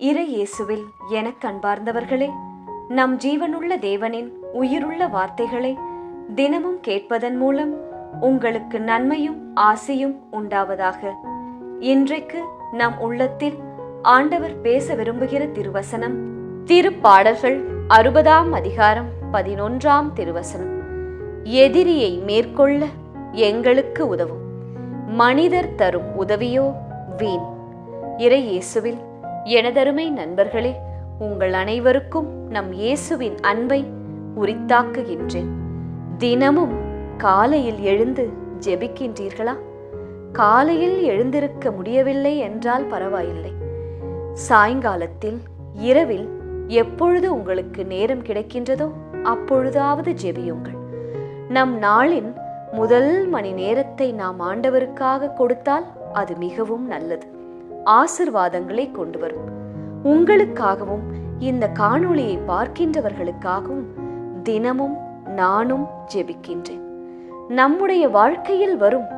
இறை இயேசுவில் எனக் கண்பார்ந்தவர்களே நம் ஜீவனுள்ள தேவனின் உயிருள்ள வார்த்தைகளை தினமும் கேட்பதன் மூலம் உங்களுக்கு நன்மையும் ஆசையும் உண்டாவதாக. இன்றைக்கு நம் உள்ளத்தில் ஆண்டவர் பேச விரும்புகிற திருவசனம் திருப்பாடல்கள் அறுபதாம் அதிகாரம் பதினொன்றாம் திருவசனம். எதிரியை மேற்கொள்ள எங்களுக்கு உதவும் மனிதர் தரும் உதவியோ வீண். இறை இயேசுவில் எனதருமை நண்பர்களே உங்கள் அனைவருக்கும் நம் இயேசுவின் அன்பை உரித்தாக்குகின்றேன். தினமும் காலையில் எழுந்து ஜெபிக்கின்றீர்களா? காலையில் எழுந்திருக்க முடியவில்லை என்றால் பரவாயில்லை. சாயங்காலத்தில் இரவில் எப்பொழுது உங்களுக்கு நேரம் கிடைக்கின்றதோ அப்பொழுதாவது ஜெபியுங்கள். நம் நாளின் முதல் மணி நேரத்தை நாம் ஆண்டவருக்காக கொடுத்தால் அது மிகவும் நல்லது. ஆசிர்வாதங்களை கொண்டு வரும் உங்களுக்காகவும் இந்த காணொளியை பார்க்கின்றவர்களுக்காகவும் தினமும் நானும் ஜெபிக்கின்றேன். நம்முடைய வாழ்க்கையில் வரும்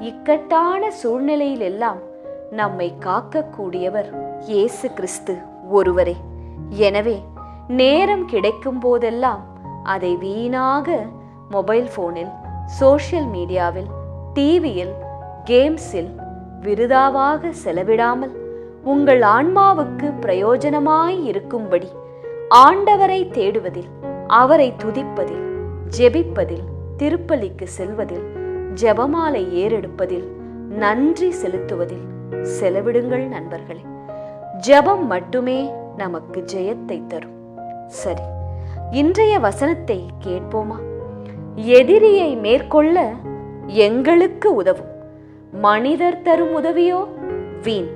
இக்கட்டான சூழ்நிலையில் எல்லாம் நம்மை காக்கக்கூடியவர் இயேசு கிறிஸ்து ஒருவரே. எனவே நேரம் கிடைக்கும் போதெல்லாம் அதை வீணாக மொபைல் போனில் சோஷியல் மீடியாவில் டிவியில் கேம்ஸில் விருதாவாக செலவிடாமல் உங்கள் ஆன்மாவுக்கு பிரயோஜனமாய் இருக்கும்படி ஆண்டவரை தேடுவதில் அவரை துதிப்பதில் ஜெபிப்பதில் திருப்பலிக்கு செல்வதில் ஜெபமாலை ஏறெடுப்பதில் நன்றி செலுத்துவதில் செலவிடுங்கள் நண்பர்களே. ஜெபம் மட்டுமே நமக்கு ஜெயத்தை தரும். சரி இன்றைய வசனத்தை கேட்போமா? எதிரியை மேற்கொள்ள எங்களுக்கு உதவும். மனிதர் தரும் உதவியோ? வீண்.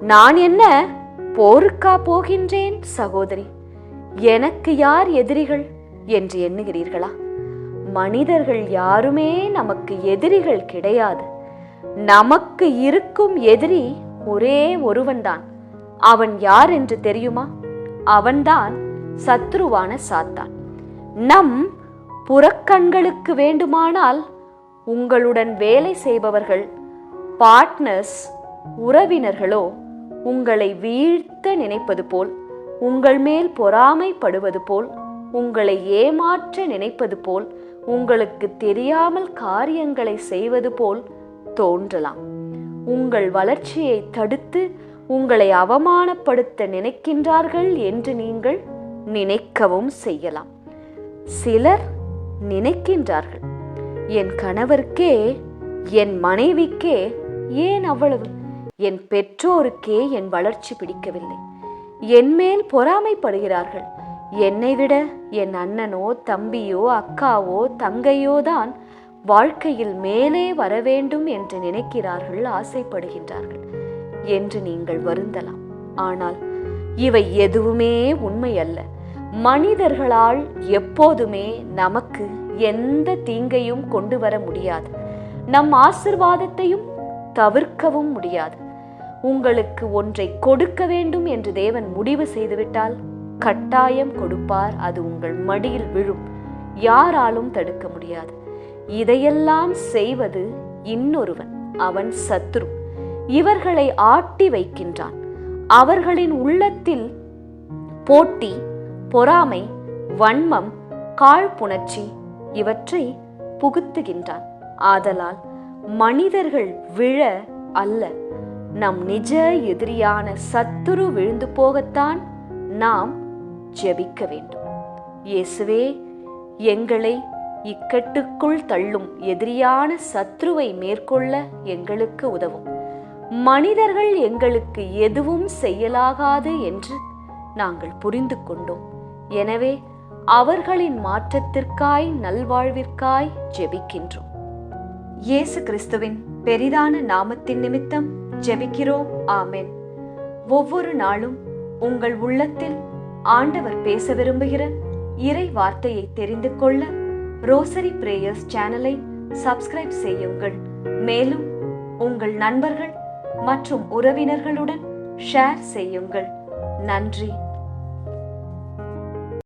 நான் என்ன போருக்கா போகின்றேன் சகோதரி? எனக்கு யார் எதிரிகள் என்று எண்ணுகிறீர்களா? மனிதர்கள் யாருமே நமக்கு எதிரிகள் கிடையாது. நமக்கு இருக்கும் எதிரி ஒரே ஒருவன்தான். அவன் யார் என்று தெரியுமா? அவன்தான் சத்ருவான சாத்தான். நம் புறக்கண்களுக்கு வேண்டுமானால் உங்களுடன் வேலை செய்பவர்கள் பார்ட்னர்ஸ் உறவினர்களோ உங்களை வீழ்த்த நினைப்பது போல் உங்கள் மேல் பொறாமைப்படுவது போல் உங்களை ஏமாற்ற நினைப்பது போல் உங்களுக்கு தெரியாமல் காரியங்களை செய்வது போல் தோன்றலாம். உங்கள் வளர்ச்சியை தடுத்து உங்களை அவமானப்படுத்த நினைக்கின்றார்கள் என்று நீங்கள் நினைக்கவும் செய்யலாம். சிலர் நினைக்கின்றார்கள். என் கணவருக்கே என் மனைவிக்கே ஏன் அவ்வளவு? என் பெற்றோருக்கே என் வளர்ச்சி பிடிக்கவில்லை. என் மேல் பொறாமைப்படுகிறார்கள். என்னை விட என் அண்ணனோ தம்பியோ அக்காவோ தங்கையோ தான் வாழ்க்கையில் மேலே வர வேண்டும் என்று நினைக்கிறார்கள் ஆசைப்படுகின்றார்கள் என்று நீங்கள் வருந்தலாம். ஆனால் இவை எதுவுமே உண்மை அல்ல மனிதர்களால் எப்போதுமே நமக்கு எந்த தீங்கையும் கொண்டு வர முடியாது. நம் ஆசிர்வாதத்தையும் தவிர்க்கவும் முடியாது. உங்களுக்கு ஒன்றை கொடுக்க வேண்டும் என்று தேவன் முடிவு செய்துவிட்டால் கட்டாயம் கொடுப்பார். அது உங்கள் மடியில் விழும். யாராலும் தடுக்க முடியாது. இதையெல்லாம் செய்வது இன்னொருவன் அவன் சத்ரு. இவர்களை ஆட்டி வைக்கின்றான். அவர்களின் உள்ளத்தில் போட்டி பொறாமை வன்மம் காழ்ப்புணர்ச்சி இவற்றை புகுத்துகின்றான். ஆதலால் மனிதர்கள் விழ அல்ல. நம் நிஜ எதிரியான சத்துரு விழுந்து போகத்தான் நாம் ஜெபிக்க வேண்டும். இயேசுவே எங்களை இக்கட்டுக்குள் தள்ளும் எதிரியான சத்ருவை மேற்கொள்ள எங்களுக்கு உதவும். மனிதர்கள் எங்களுக்கு எதுவும் செய்யலாகாது என்று நாங்கள் புரிந்து கொண்டோம். எனவே அவர்களின் மாற்றத்திற்காய் நல்வாழ்விற்காய் ஜெபிக்கின்றோம். இயேசு கிறிஸ்துவின் பெரிதான நாமத்தின் நிமித்தம் ஜெபிக்கிறோம். ஆமென். ஒவ்வொரு நாளும் உங்கள் உள்ளத்தில் ஆண்டவர் பேச விரும்புகிற இறை வார்த்தையை தெரிந்து கொள்ள ரோசரி பிரேயர்ஸ் சேனலை சப்ஸ்கிரைப் செய்யுங்கள். மேலும் உங்கள் நண்பர்கள் மற்றும் உறவினர்களுடன் ஷேர் செய்யுங்கள். நன்றி.